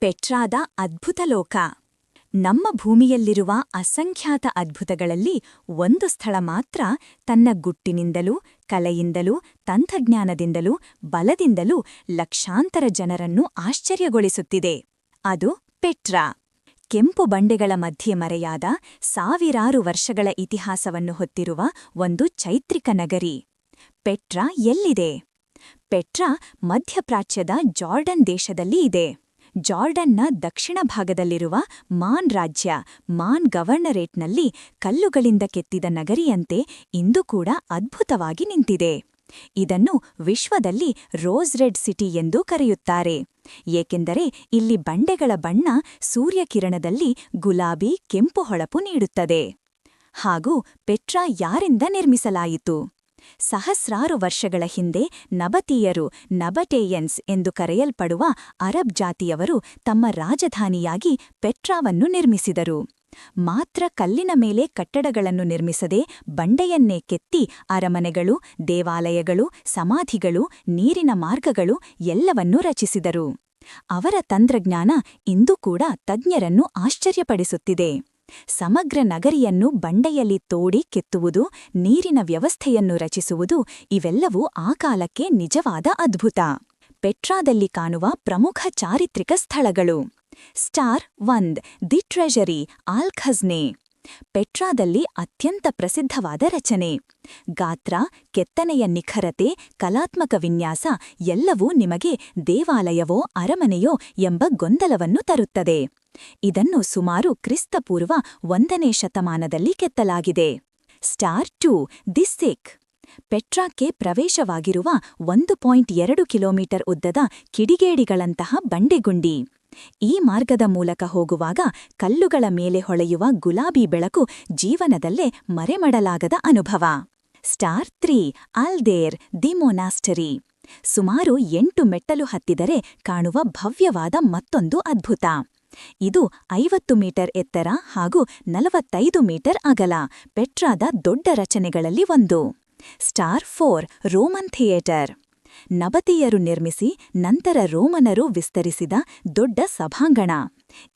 ಪೆಟ್ರಾದ ಅದ್ಭುತ ಲೋಕ. ನಮ್ಮ ಭೂಮಿಯಲ್ಲಿರುವ ಅಸಂಖ್ಯಾತ ಅದ್ಭುತಗಳಲ್ಲಿ ಒಂದು ಸ್ಥಳ ಮಾತ್ರ ತನ್ನ ಗುಟ್ಟಿನಿಂದಲೂ, ಕಲೆಯಿಂದಲೂ, ತಂತ್ರಜ್ಞಾನದಿಂದಲೂ, ಬಲದಿಂದಲೂ ಲಕ್ಷಾಂತರ ಜನರನ್ನು ಆಶ್ಚರ್ಯಗೊಳಿಸುತ್ತಿದೆ. ಅದು ಪೆಟ್ರಾ. ಕೆಂಪು ಬಂಡೆಗಳ ಮಧ್ಯೆ ಮರೆಯಾದ ಸಾವಿರಾರು ವರ್ಷಗಳ ಇತಿಹಾಸವನ್ನು ಹೊತ್ತಿರುವ ಒಂದು ಚೈತ್ರಿಕ ನಗರಿ. ಪೆಟ್ರಾ ಎಲ್ಲಿದೆ? ಪೆಟ್ರಾ ಮಧ್ಯಪ್ರಾಚ್ಯದ ಜಾರ್ಡನ್ ದೇಶದಲ್ಲಿ ಇದೆ. ಜಾರ್ಡನ್ನ ದಕ್ಷಿಣ ಭಾಗದಲ್ಲಿರುವ ಮಾನ್ ರಾಜ್ಯ, ಮಾನ್ ಗವರ್ನರೇಟ್ನಲ್ಲಿ ಕಲ್ಲುಗಳಿಂದ ಕೆತ್ತಿದ ನಗರಿಯಂತೆ ಇಂದು ಕೂಡ ಅದ್ಭುತವಾಗಿ ನಿಂತಿದೆ. ಇದನ್ನು ವಿಶ್ವದಲ್ಲಿ ರೋಸ್ ರೆಡ್ ಸಿಟಿ ಎಂದು ಕರೆಯುತ್ತಾರೆ. ಏಕೆಂದರೆ ಇಲ್ಲಿ ಬಂಡೆಗಳ ಬಣ್ಣ ಸೂರ್ಯಕಿರಣದಲ್ಲಿ ಗುಲಾಬಿ, ಕೆಂಪು ಹೊಳಪು ನೀಡುತ್ತದೆ. ಹಾಗೂ ಪೆಟ್ರಾ ಯಾರಿಂದ ನಿರ್ಮಿಸಲಾಯಿತು? ಸಹಸ್ರಾರು ವರ್ಷಗಳ ಹಿಂದೆ ನಬತೀಯರು ನಬಟೇಯನ್ಸ್ ಎಂದು ಕರೆಯಲ್ಪಡುವ ಅರಬ್ ಜಾತಿಯವರು ತಮ್ಮ ರಾಜಧಾನಿಯಾಗಿ ಪೆಟ್ರಾವನ್ನು ನಿರ್ಮಿಸಿದರು. ಮಾತ್ರ ಕಲ್ಲಿನ ಮೇಲೆ ಕಟ್ಟಡಗಳನ್ನು ನಿರ್ಮಿಸದೆ ಬಂಡೆಯನ್ನೇ ಕೆತ್ತಿ ಅರಮನೆಗಳು, ದೇವಾಲಯಗಳು, ಸಮಾಧಿಗಳು, ನೀರಿನ ಮಾರ್ಗಗಳು ಎಲ್ಲವನ್ನೂ ರಚಿಸಿದರು. ಅವರ ತಂತ್ರಜ್ಞಾನ ಇಂದು ಕೂಡ ತಜ್ಞರನ್ನು ಆಶ್ಚರ್ಯಪಡಿಸುತ್ತಿದೆ. ಸಮಗ್ರ ನಗರಿಯನ್ನು ಬಂಡೆಯಲ್ಲಿ ತೋಡಿ ಕೆತ್ತುವುದು, ನೀರಿನ ವ್ಯವಸ್ಥೆಯನ್ನು ರಚಿಸುವುದು ಇವೆಲ್ಲವೂ ಆ ಕಾಲಕ್ಕೆ ನಿಜವಾದ ಅದ್ಭುತ. ಪೆಟ್ರಾದಲ್ಲಿ ಕಾಣುವ ಪ್ರಮುಖ ಚಾರಿತ್ರಿಕ ಸ್ಥಳಗಳು. ಸ್ಟಾರ್ ಒಂದ್, ದಿ ಟ್ರೆಷರಿ ಆಲ್ ಖಜ್ನೆ. ಪೆಟ್ರಾದಲ್ಲಿ ಅತ್ಯಂತ ಪ್ರಸಿದ್ಧವಾದ ರಚನೆ. ಗಾತ್ರ, ಕೆತ್ತನೆಯ ನಿಖರತೆ, ಕಲಾತ್ಮಕ ವಿನ್ಯಾಸ ಎಲ್ಲವೂ ನಿಮಗೆ ದೇವಾಲಯವೋ, ಅರಮನೆಯೋ ಎಂಬ ಗೊಂದಲವನ್ನು ತರುತ್ತದೆ. ಇದನ್ನು ಸುಮಾರು ಕ್ರಿಸ್ತಪೂರ್ವ ಒಂದನೇ ಶತಮಾನದಲ್ಲಿ ಕೆತ್ತಲಾಗಿದೆ. ಸ್ಟಾರ್ ಟು ದಿಸ್ಸಿಕ್ ಪೆಟ್ರಾಕ್ಕೆ ಪ್ರವೇಶವಾಗಿರುವ ಒಂದು ಪಾಯಿಂಟ್ ಎರಡು ಕಿಲೋಮೀಟರ್ ಉದ್ದದ ಕಿಡಿಗೇಡಿಗಳಂತಹ ಬಂಡೆಗುಂಡಿ. ಈ ಮಾರ್ಗದ ಮೂಲಕ ಹೋಗುವಾಗ ಕಲ್ಲುಗಳ ಮೇಲೆ ಹೊಳೆಯುವ ಗುಲಾಬಿ ಬೆಳಕು ಜೀವನದಲ್ಲೇ ಮರೆಮಡಲಾಗದ ಅನುಭವ. Star three, Al Deir, the monastery. ಸುಮಾರು ಎಂಟು ಮೆಟ್ಟಲು ಹತ್ತಿದರೆ ಕಾಣುವ ಭವ್ಯವಾದ ಮತ್ತೊಂದು ಅದ್ಭುತ. ಇದು ಐವತ್ತು ಮೀಟರ್ ಎತ್ತರ ಹಾಗೂ ನಲವತ್ತೈದು ಮೀಟರ್ ಅಗಲ, ಪೆಟ್ರಾದ ದೊಡ್ಡ ರಚನೆಗಳಲ್ಲಿ ಒಂದು. Star four, Roman theatre. ನಬತಿಯರು ನಿರ್ಮಿಸಿ, ನಂತರ ರೋಮನರು ವಿಸ್ತರಿಸಿದ ದೊಡ್ಡ ಸಭಾಂಗಣ.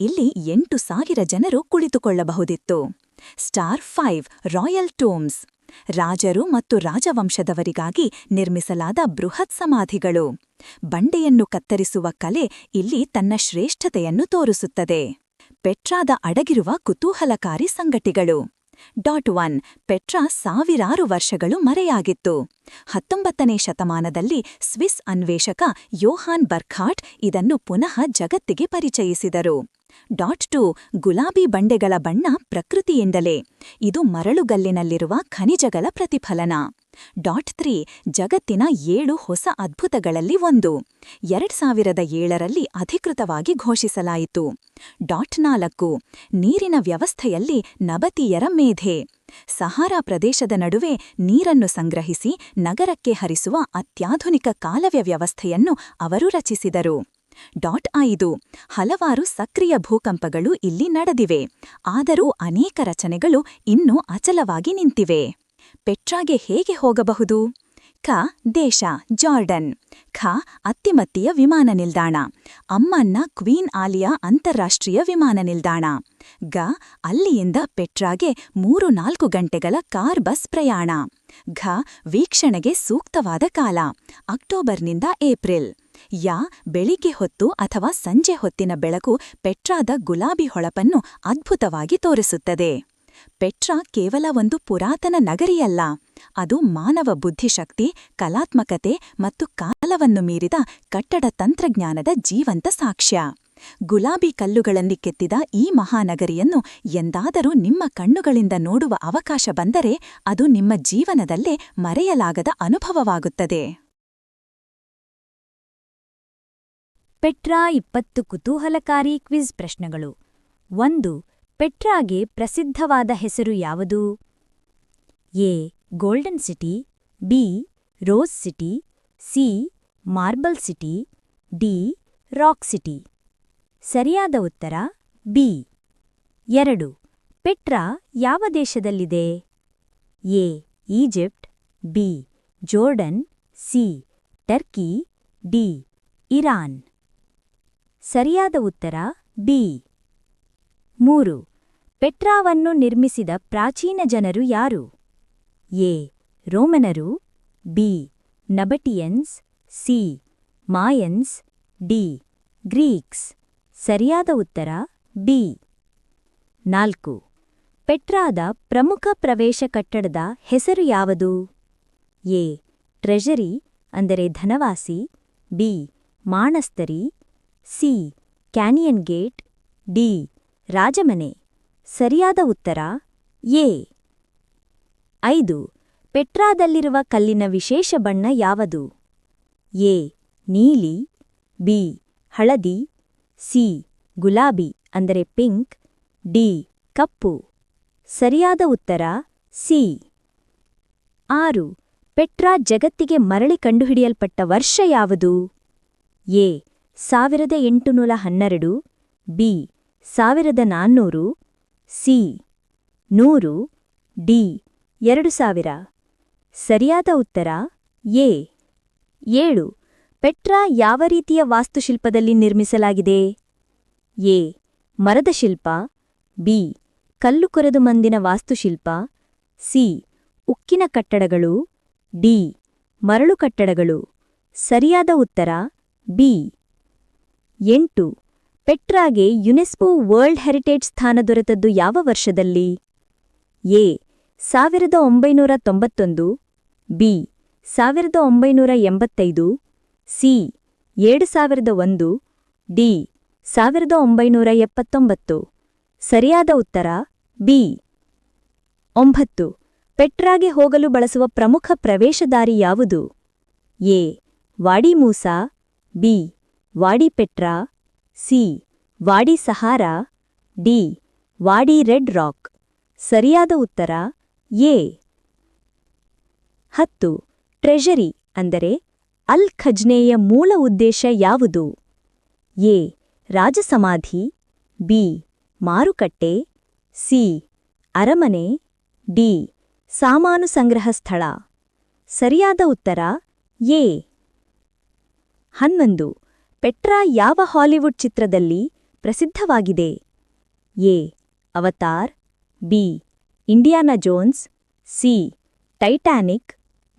ಇಲ್ಲಿ ಎಂಟು ಸಾವಿರ ಜನರು ಕುಳಿತುಕೊಳ್ಳಬಹುದಿತ್ತು. Star five, royal tombs. ರಾಜರು ಮತ್ತು ರಾಜವಂಶದವರಿಗಾಗಿ ನಿರ್ಮಿಸಲಾದ ಬೃಹತ್ ಸಮಾಧಿಗಳು. ಬಂಡೆಯನ್ನು ಕತ್ತರಿಸುವ ಕಲೆ ಇಲ್ಲಿ ತನ್ನ ಶ್ರೇಷ್ಠತೆಯನ್ನು ತೋರಿಸುತ್ತದೆ. ಪೆಟ್ರಾದ ಅಡಗಿರುವ ಕುತೂಹಲಕಾರಿ ಸಂಗತಿಗಳು. ಡಾಟ್ ಒನ್, ಪೆಟ್ರಾ ಸಾವಿರಾರು ವರ್ಷಗಳು ಮರೆಯಾಗಿತ್ತು. ಹತ್ತೊಂಬತ್ತನೇ ಶತಮಾನದಲ್ಲಿ ಸ್ವಿಸ್ ಅನ್ವೇಷಕ ಯೋಹಾನ್ ಬರ್ಖಾಟ್ ಇದನ್ನು ಪುನಃ ಜಗತ್ತಿಗೆ ಪರಿಚಯಿಸಿದರು. ಡಾಟ್ ಟು ಗುಲಾಬಿ ಬಂಡೆಗಳ ಬಣ್ಣ ಪ್ರಕೃತಿಯಿಂದಲೇ. ಇದು ಮರಳುಗಲ್ಲಿನಲ್ಲಿರುವ ಖನಿಜಗಳ ಪ್ರತಿಫಲನ. ಡಾಟ್ ತ್ರೀ ಜಗತ್ತಿನ ಏಳು ಹೊಸ ಅದ್ಭುತಗಳಲ್ಲಿ ಒಂದು. ಎರಡ್ ಸಾವಿರದ ಏಳರಲ್ಲಿ ಅಧಿಕೃತವಾಗಿ ಘೋಷಿಸಲಾಯಿತು. ಡಾಟ್ ನಾಲ್ಕು ನೀರಿನ ವ್ಯವಸ್ಥೆಯಲ್ಲಿ ನಬತಿಯರ ಮೇಧೆ. ಸಹಾರಾ ಪ್ರದೇಶದ ನಡುವೆ ನೀರನ್ನು ಸಂಗ್ರಹಿಸಿ ನಗರಕ್ಕೆ ಹರಿಸುವ ಅತ್ಯಾಧುನಿಕ ಕಾಲವ್ಯ ವ್ಯವಸ್ಥೆಯನ್ನು ಅವರು ರಚಿಸಿದರು. ಡಾಟ್ ಐದು. ಹಲವಾರು ಸಕ್ರಿಯ ಭೂಕಂಪಗಳು ಇಲ್ಲಿ ನಡೆದಿವೆ. ಆದರೂ ಅನೇಕ ರಚನೆಗಳು ಇನ್ನೂ ಅಚಲವಾಗಿ ನಿಂತಿವೆ. ಪೆಟ್ರಾಗೆ ಹೇಗೆ ಹೋಗಬಹುದು? ಖ, ದೇಶ, ಜಾರ್ಡನ್. ಖ, ಅತ್ತಿಮತ್ತಿಯ ವಿಮಾನ ನಿಲ್ದಾಣ. ಅಮ್ಮನ್ನ ಕ್ವೀನ್ ಆಲಿಯಾ ಅಂತಾರಾಷ್ಟ್ರೀಯ ವಿಮಾನ ನಿಲ್ದಾಣ. ಗ, ಅಲ್ಲಿಯಿಂದ ಪೆಟ್ರಾಗೆ ಮೂರು ನಾಲ್ಕು ಗಂಟೆಗಳ ಕಾರ್ ಬಸ್ ಪ್ರಯಾಣ. ಘ, ವೀಕ್ಷಣೆಗೆ ಸೂಕ್ತವಾದ ಕಾಲ. ಅಕ್ಟೋಬರ್ನಿಂದ ಏಪ್ರಿಲ್. ಯಾ ಬೆಳಿಗ್ಗೆ ಹೊತ್ತು ಅಥವಾ ಸಂಜೆ ಹೊತ್ತಿನ ಬೆಳಕು ಪೆಟ್ರಾದ ಗುಲಾಬಿ ಹೊಳಪನ್ನು ಅದ್ಭುತವಾಗಿ ತೋರಿಸುತ್ತದೆ. ಪೆಟ್ರಾ ಕೇವಲ ಒಂದು ಪುರಾತನ ನಗರಿಯಲ್ಲ. ಅದು ಮಾನವ ಬುದ್ಧಿಶಕ್ತಿ, ಕಲಾತ್ಮಕತೆ ಮತ್ತು ಕಾಲವನ್ನು ಮೀರಿದ ಕಟ್ಟಡ ತಂತ್ರಜ್ಞಾನದ ಜೀವಂತ ಸಾಕ್ಷ್ಯ. ಗುಲಾಬಿ ಕಲ್ಲುಗಳಲ್ಲಿ ಕೆತ್ತಿದ ಈ ಮಹಾನಗರಿಯನ್ನು ಎಂದಾದರೂ ನಿಮ್ಮ ಕಣ್ಣುಗಳಿಂದ ನೋಡುವ ಅವಕಾಶ ಬಂದರೆ ಅದು ನಿಮ್ಮ ಜೀವನದಲ್ಲೇ ಮರೆಯಲಾಗದ ಅನುಭವವಾಗುತ್ತದೆ. ಪೆಟ್ರಾ ಇಪ್ಪತ್ತು ಕುತೂಹಲಕಾರಿ ಕ್ವಿಜ್ ಪ್ರಶ್ನೆಗಳು. ಒಂದು, ಪೆಟ್ರಾಗೆ ಪ್ರಸಿದ್ಧವಾದ ಹೆಸರು ಯಾವುದು? A, golden city, B, rose city, C, marble city, D, rock city. ಸರಿಯಾದ ಉತ್ತರ, ಬಿ. ಎರಡು, ಪೆಟ್ರಾ ಯಾವ ದೇಶದಲ್ಲಿದೆ? A, Egypt, B, Jordan, C, Turkey, D, Iran. ಸರಿಯಾದ ಉತ್ತರ, ಬಿ. ಮೂರು. ಪೆಟ್ರಾವನ್ನು ನಿರ್ಮಿಸಿದ ಪ್ರಾಚೀನ ಜನರು ಯಾರು? A. ರೋಮನರು, B. Nabataeans, C. Mayans, D. Greeks. ಸರಿಯಾದ ಉತ್ತರ, ಬಿ. ನಾಲ್ಕು. ಪೆಟ್ರಾದ ಪ್ರಮುಖ ಪ್ರವೇಶ ಕಟ್ಟಡದ ಹೆಸರು ಯಾವುದು? ಎ. ಟ್ರೆಜರಿ, ಅಂದರೆ ಧನವಾಸಿ, B. Monastery C. Canyon gate, D. ರಾಜಮನೆ. ಸರಿಯಾದ ಉತ್ತರ, ಎ. ಐದು. ಪೆಟ್ರಾದಲ್ಲಿರುವ ಕಲ್ಲಿನ ವಿಶೇಷ ಬಣ್ಣ ಯಾವುದು? ಎ. ನೀಲಿ, ಬಿ. ಹಳದಿ, ಸಿ. ಗುಲಾಬಿ, ಅಂದರೆ ಪಿಂಕ್, ಡಿ. ಕಪ್ಪು. ಸರಿಯಾದ ಉತ್ತರ, ಸಿ. ಆರು. ಪೆಟ್ರಾ ಜಗತ್ತಿಗೆ ಮರಳಿ ಕಂಡುಹಿಡಿಯಲ್ಪಟ್ಟ ವರ್ಷ ಯಾವುದು? ಎ. ಸಾವಿರದ ಎಂಟುನೂರ ಹನ್ನೆರಡು, ಬಿ, ಸಾವಿರದ ನಾನ್ನೂರು, ಸಿ, ನೂರು, ಡಿ, ಎರಡು ಸಾವಿರ. ಸರಿಯಾದ ಉತ್ತರ, ಎ. ಏಳು. ಪೆಟ್ರಾ ಯಾವ ರೀತಿಯ ವಾಸ್ತುಶಿಲ್ಪದಲ್ಲಿ ನಿರ್ಮಿಸಲಾಗಿದೆ? ಎ. ಮರದ ಶಿಲ್ಪ, ಬಿ. ಕಲ್ಲು ಕೊರೆದು ಮಂದಿನ ವಾಸ್ತುಶಿಲ್ಪ, ಸಿ. ಉಕ್ಕಿನ ಕಟ್ಟಡಗಳು, ಡಿ. ಮರಳು ಕಟ್ಟಡಗಳು. ಸರಿಯಾದ ಉತ್ತರ, ಬಿ. ಎಂಟು. ಪೆಟ್ರಾಗೆ ಯುನೆಸ್ಕೋ ವರ್ಲ್ಡ್ ಹೆರಿಟೇಜ್ ಸ್ಥಾನ ದೊರೆತದ್ದು ಯಾವ ವರ್ಷದಲ್ಲಿ? ಎ. ಸಾವಿರದ ಒಂಬೈನೂರ ತೊಂಬತ್ತೊಂದು. ಬಿ. ಸಾವಿರದ ಒಂಬೈನೂರ ಎಂಬತ್ತೈದು. ಸಿ. ಏಳು ಸಾವಿರದ ಒಂದು. ಡಿ. ಸಾವಿರದ ಒಂಬೈನೂರ ಎಪ್ಪತ್ತೊಂಬತ್ತು. ಸರಿಯಾದ ಉತ್ತರ? ಬಿ. ಒಂಬತ್ತು. ಪೆಟ್ರಾಗೆ ಹೋಗಲು ಬಳಸುವ ಪ್ರಮುಖ ಪ್ರವೇಶದಾರಿ ಯಾವುದು? A. Wadi Musa. B. Wadi Petra C. Wadi Sahara D. Wadi red rock ಸರಿಯಾದ ಉತ್ತರ, ಎ. ಹತ್ತು. ಟ್ರೆಜರಿ, ಅಂದರೆ ಅಲ್ ಖಜ್ನೆಯ ಮೂಲ ಉದ್ದೇಶ ಯಾವುದು? ಎ. ರಾಜಸಮಾಧಿ, ಬಿ. ಮಾರುಕಟ್ಟೆ, ಸಿ. ಅರಮನೆ, ಡಿ. ಸಾಮಾನು ಸಂಗ್ರಹ ಸ್ಥಳ. ಸರಿಯಾದ ಉತ್ತರ, ಎ. ಹನ್ನೊಂದು. ಪೆಟ್ರಾ ಯಾವ ಹಾಲಿವುಡ್ ಚಿತ್ರದಲ್ಲಿ ಪ್ರಸಿದ್ಧವಾಗಿದೆ? A. Avatar, B. Indiana Jones, C. Titanic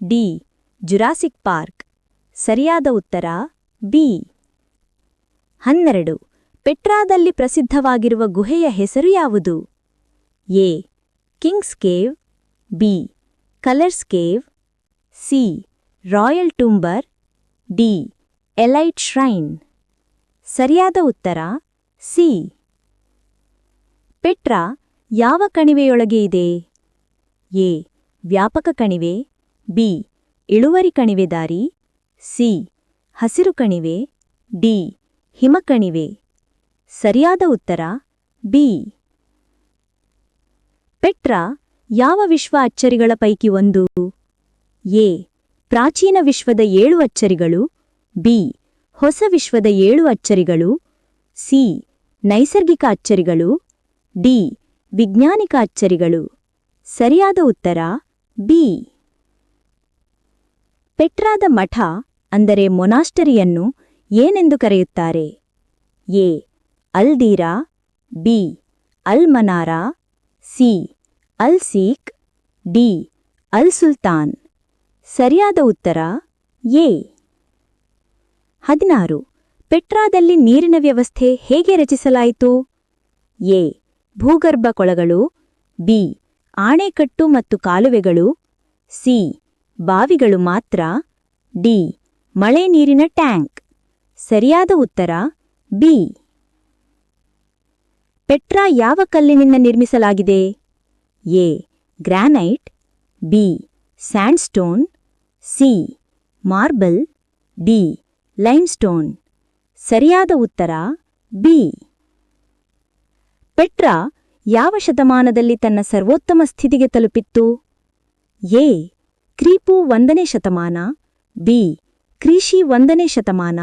D. Jurassic Park. ಸರಿಯಾದ ಉತ್ತರ, ಬಿ. ಹನ್ನೆರಡು. ಪೆಟ್ರಾದಲ್ಲಿ ಪ್ರಸಿದ್ಧವಾಗಿರುವ ಗುಹೆಯ ಹೆಸರು ಯಾವುದು? A. Kings cave, B. Colours cave, C. Royal tomb, D. Elite shrine ಸರಿಯಾದ ಉತ್ತರ ಸಿ ಪೆಟ್ರಾ, ಯಾವ ಕಣಿವೆಯೊಳಗೆ ಇದೆ? ಎ. ವ್ಯಾಪಕ ಕಣಿವೆ, ಬಿ. ಇಳುವರಿ ಕಣಿವೆ ದಾರಿ, ಸಿ. ಹಸಿರು ಕಣಿವೆ, ಡಿ. ಹಿಮಕಣಿವೆ ಸರಿಯಾದ ಉತ್ತರ, ಬಿ. ಪೆಟ್ರಾ, ಯಾವ ವಿಶ್ವ ಅಚ್ಚರಿಗಳ ಪೈಕಿ ಒಂದು? ಎ. ಪ್ರಾಚೀನ ವಿಶ್ವದ ಏಳು ಅಚ್ಚರಿಗಳು ಬಿ. ಹೊಸ ವಿಶ್ವದ ಏಳು ಅಚ್ಚರಿಗಳು. ಸಿ. ನೈಸರ್ಗಿಕ ಅಚ್ಚರಿಗಳು. ಡಿ. ವಿಜ್ಞಾನಿಕ ಅಚ್ಚರಿಗಳು. ಸರಿಯಾದ ಉತ್ತರ? ಬಿ. ಪೆಟ್ರಾದ ಮಠ, ಅಂದರೆ ಮೊನಾಸ್ಟರಿಯನ್ನು ಏನೆಂದು ಕರೆಯುತ್ತಾರೆ? A. Al Deira. B. Al Manara C. ಅಲ್ ಸೀಖ್ ಡಿ. ಅಲ್ ಸುಲ್ತಾನ್ ಸರಿಯಾದ ಉತ್ತರ? ಎ. ಹದಿನಾರು. ಪೆಟ್ರಾದಲ್ಲಿ ನೀರಿನ ವ್ಯವಸ್ಥೆ ಹೇಗೆ ರಚಿಸಲಾಯಿತು? ಎ. ಭೂಗರ್ಭ ಕೊಳಗಳು. ಬಿ. ಆಣೆಕಟ್ಟು ಮತ್ತು ಕಾಲುವೆಗಳು. ಸಿ. ಬಾವಿಗಳು ಮಾತ್ರ. ಡಿ. ಮಳೆ ನೀರಿನ ಟ್ಯಾಂಕ್. ಸರಿಯಾದ ಉತ್ತರ? ಬಿ. ಪೆಟ್ರಾ ಯಾವ ಕಲ್ಲಿನಿಂದ ನಿರ್ಮಿಸಲಾಗಿದೆ? A. Granite. B. Sandstone. C. Marble. D. Limestone ಸರಿಯಾದ ಉತ್ತರ ಬಿ ಪೆಟ್ರಾ ಯಾವ ಶತಮಾನದಲ್ಲಿ ತನ್ನ ಸರ್ವೋತ್ತಮ ಸ್ಥಿತಿಗೆ ತಲುಪಿತ್ತು? ಎ. ಕ್ರೀಪು ಒಂದನೇ ಶತಮಾನ, ಬಿ. ಕ್ರೀಶಿ ಒಂದನೇ ಶತಮಾನ,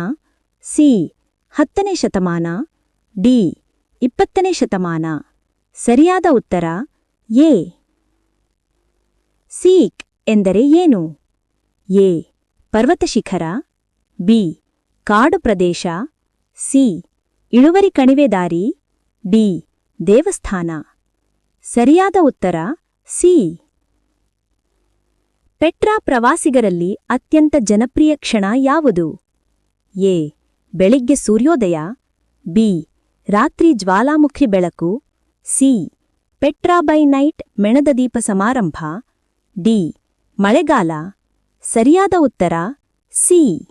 ಸಿ. ಹತ್ತನೇ ಶತಮಾನ, ಡಿ. ಇಪ್ಪತ್ತನೇ ಶತಮಾನ. ಸರಿಯಾದ ಉತ್ತರ ಎ. ಸೀಕ್ ಎಂದರೆ ಏನು? ಎ. ಪರ್ವತ ಶಿಖರ, ಬಿ. ಕಾಡು ಪ್ರದೇಶ ಸಿ. ಇಳುವರಿ ಕಣಿವೆ ದಾರಿ ಡಿ ದೇವಸ್ಥಾನ. ಸರಿಯಾದ ಉತ್ತರ ಸಿ. ಪೆಟ್ರಾ ಪ್ರವಾಸಿಗರಲ್ಲಿ ಅತ್ಯಂತ ಜನಪ್ರಿಯ ಕ್ಷಣ ಯಾವುದು? ಎ. ಬೆಳಿಗ್ಗೆ ಸೂರ್ಯೋದಯ ಬಿ. ರಾತ್ರಿ ಜ್ವಾಲಾಮುಖಿ ಬೆಳಕು ಸಿ. ಪೆಟ್ರಾ ಬೈ ನೈಟ್ ಮೆಣದ ದೀಪ ಸಮಾರಂಭ ಡಿ. ಮಳೆಗಾಲ ಸರಿಯಾದ ಉತ್ತರ ಸಿ.